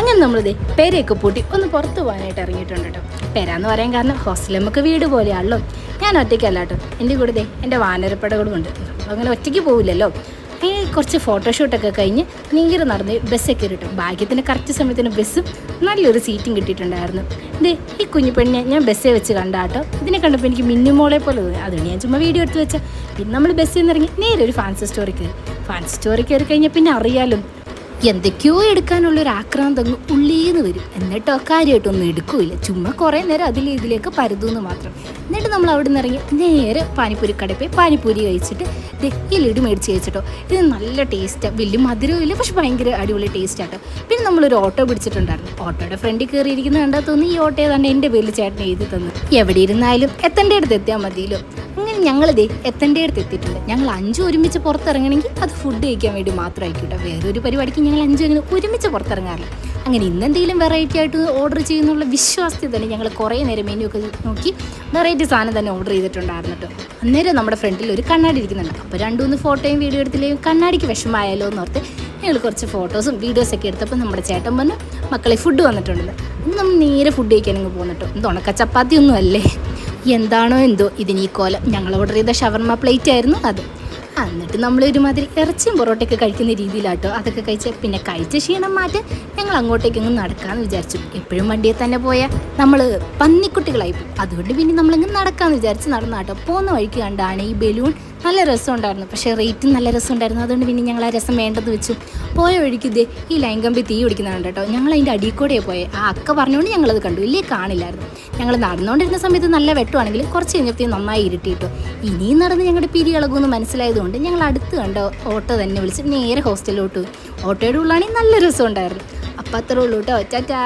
അങ്ങനെ നമ്മളിതേ പെരയൊക്കെ പൂട്ടി ഒന്ന് പുറത്ത് പോകാനായിട്ട് ഇറങ്ങിയിട്ടുണ്ട് കേട്ടോ. പെരാന്ന് പറയാൻ കാരണം ഹോസ്റ്റലിൽ നമുക്ക് വീട് പോലെയാണല്ലോ. ഞാൻ ഒറ്റയ്ക്കല്ല കേട്ടോ. എന്റെ കൂടെ ദേ എന്റെ വാനരപ്പടകളും ഉണ്ട്. അങ്ങനെ ഒറ്റയ്ക്ക് പോവില്ലല്ലോ. അങ്ങനെ കുറച്ച് ഫോട്ടോഷൂട്ടൊക്കെ കഴിഞ്ഞ് നീര് നടന്ന് ബസ്സൊക്കെ കിട്ടും ഭാഗ്യത്തിന് കറക്റ്റ് സമയത്തിന് ബസ്സും നല്ലൊരു സീറ്റും കിട്ടിയിട്ടുണ്ടായിരുന്നു. ദേ ഈ കുഞ്ഞു പെണ്ണിനെ ഞാൻ ബസ്സേ വെച്ച് കണ്ടാട്ടോ ഇതിനെ കണ്ടപ്പോൾ എനിക്ക് മിന്നുമോളെ പോലെ തോന്നി. അതുകൊണ്ട് ഞാൻ ചുമ്മാ വീഡിയോ എടുത്ത് വെച്ചാൽ പിന്നെ നമ്മൾ ബസ്സിൽ നിന്ന് ഇറങ്ങി നേരെ ഒരു ഫാൻസി സ്റ്റോറി കയറി ഫാൻസി സ്റ്റോറി കയറി കഴിഞ്ഞാൽ പിന്നെ അറിയാലോ. എന്തൊക്കെയോ എടുക്കാനുള്ള ഒരു ആക്രാന്തം ഉള്ളീന്ന് വരും. എന്നിട്ടോ കാര്യമായിട്ടൊന്നും എടുക്കൂല ചുമ്മാ കുറേ നേരം അതിൽ ഇതിലേക്ക് പരതുമെന്ന് മാത്രം. എന്നിട്ട് നമ്മൾ അവിടെ നിന്ന് ഇറങ്ങി നേരെ പാനിപ്പൂരി കടയിൽ പോയി പാനിപ്പൂരി കഴിച്ചിട്ട് ഈ ലഡു മേടിച്ച് കഴിച്ചിട്ടോ. ഇത് നല്ല ടേസ്റ്റാണ് വലിയ മധുരവും ഇല്ല പക്ഷെ ഭയങ്കര അടിപൊളി ടേസ്റ്റാട്ടോ പിന്നെ നമ്മളൊരു ഓട്ടോ പിടിച്ചിട്ടുണ്ടായിരുന്നു. ഓട്ടോയുടെ ഫ്രണ്ടിൽ കയറിയിരിക്കുന്ന കണ്ടാൽ തോന്നി ഈ ഓട്ടോ തന്നെ എന്റെ പേരിൽ ചേട്ടൻ എഴുതി തന്നു. എവിടെ ഇരുന്നാലും എത്തേണ്ട അടുത്ത് എത്തിയാൽ മതിയല്ലോ. അങ്ങനെ ഞങ്ങൾ ദേ എത്തേണ്ട അടുത്ത് എത്തിയിട്ടുണ്ട്. ഞങ്ങൾ അഞ്ചും ഒരുമിച്ച് പുറത്തിറങ്ങണമെങ്കിൽ അത് ഫുഡ് കഴിക്കാൻ വേണ്ടി മാത്രമായിക്കോട്ടെ വേറൊരു പരിപാടിക്ക് ഞങ്ങൾ അഞ്ചും അങ്ങനെ ഒരുമിച്ച് പുറത്തിറങ്ങാറില്ല. അങ്ങനെ ഇന്നെന്തെങ്കിലും വെറൈറ്റി ആയിട്ട് ഓർഡർ ചെയ്യുന്നുള്ള വിശ്വാസത്തിൽ തന്നെ ഞങ്ങൾ കുറേ നേരം മെനു ഒക്കെ നോക്കി വെറൈറ്റി സാധനം തന്നെ ഓർഡർ ചെയ്തിട്ടുണ്ടായിരുന്നു കേട്ടോ. അന്നേരം നമ്മുടെ ഫ്രണ്ടിൽ ഒരു കണ്ണാടി ഇരിക്കുന്നുണ്ട്. അപ്പോൾ രണ്ടു മൂന്ന് ഫോട്ടോയും വീഡിയോ എടുത്തില്ലെങ്കിൽ കണ്ണാടിക്ക് വിഷമമായാലോ എന്ന് ഓർത്ത് ഞങ്ങൾ കുറച്ച് ഫോട്ടോസും വീഡിയോസൊക്കെ എടുത്തപ്പോൾ നമ്മുടെ ചേട്ടൻ പറഞ്ഞു മക്കളെ ഫുഡ് വന്നിട്ടുണ്ട്. ഇന്ന് നമ്മൾ നേരെ ഫുഡ് കഴിക്കാനങ്ങ് പോകുന്നിട്ടോ എന്ത് ഉണക്ക ചപ്പാത്തി ഒന്നും അല്ലേ? എന്താണോ എന്തോ ഇതിന് ഈ കോലം. ഞങ്ങൾ ഓർഡർ ചെയ്ത ഷവർമ പ്ലേറ്റ് ആയിരുന്നു അത്. എന്നിട്ട് നമ്മൾ ഒരുമാതിരി ഇറച്ചിയും പൊറോട്ടയൊക്കെ കഴിക്കുന്ന രീതിയിലാട്ടോ. അതൊക്കെ കഴിച്ച് പിന്നെ കഴിച്ച ക്ഷീണം മാറ്റി ഞങ്ങൾ അങ്ങോട്ടേക്കങ്ങ് നടക്കാമെന്ന് വിചാരിച്ചു. എപ്പോഴും വണ്ടിയിൽ തന്നെ പോയ നമ്മൾ പന്നിക്കുട്ടികളായി അതുകൊണ്ട് പിന്നെ നമ്മളങ്ങ് നടക്കാമെന്ന് വിചാരിച്ച് നടന്നാട്ടോ. പോകുന്ന വഴിക്ക് കണ്ടാണ് ഈ ബലൂൺ നല്ല രസമുണ്ടായിരുന്നു. പക്ഷേ റേറ്റും നല്ല രസമുണ്ടായിരുന്നു. അതുകൊണ്ട് പിന്നെ ഞങ്ങൾ ആ രസം വേണ്ടെന്ന് വെച്ചു. പോയ വഴിക്ക് ഇതേ ഈ ലൈൻകമ്പി തീ പിടിക്കുന്നതാണ് കേട്ടോ. ഞങ്ങൾ അതിന്റെ അടിയിൽ കൂടെ പോയത് ആ അക്ക പറഞ്ഞുകൊണ്ട് ഞങ്ങളത് കണ്ടു. ഇല്ലേ? കാണില്ലായിരുന്നു. ഞങ്ങൾ നടന്നുകൊണ്ടിരുന്ന സമയത്ത് നല്ല വെട്ടുവാണെങ്കിൽ കുറച്ച് കഴിഞ്ഞപ്പോഴത്തേക്കും നന്നായി ഇരുട്ടിയിട്ടു. ഇനിയും നടന്ന് ഞങ്ങളുടെ പിരി ഇളകുമെന്ന് മനസ്സിലായതുകൊണ്ട് ഞങ്ങൾ അടുത്ത് കണ്ട ഓട്ടോ തന്നെ വിളിച്ച് നേരെ ഹോസ്റ്റലിലോട്ട് ഓട്ടോയുടെ ഉള്ളാണെങ്കിൽ നല്ല രസമുണ്ടായിരുന്നു. അപ്പം അത്രേ ഉള്ളൂ കേട്ടോ ടാറ്റാ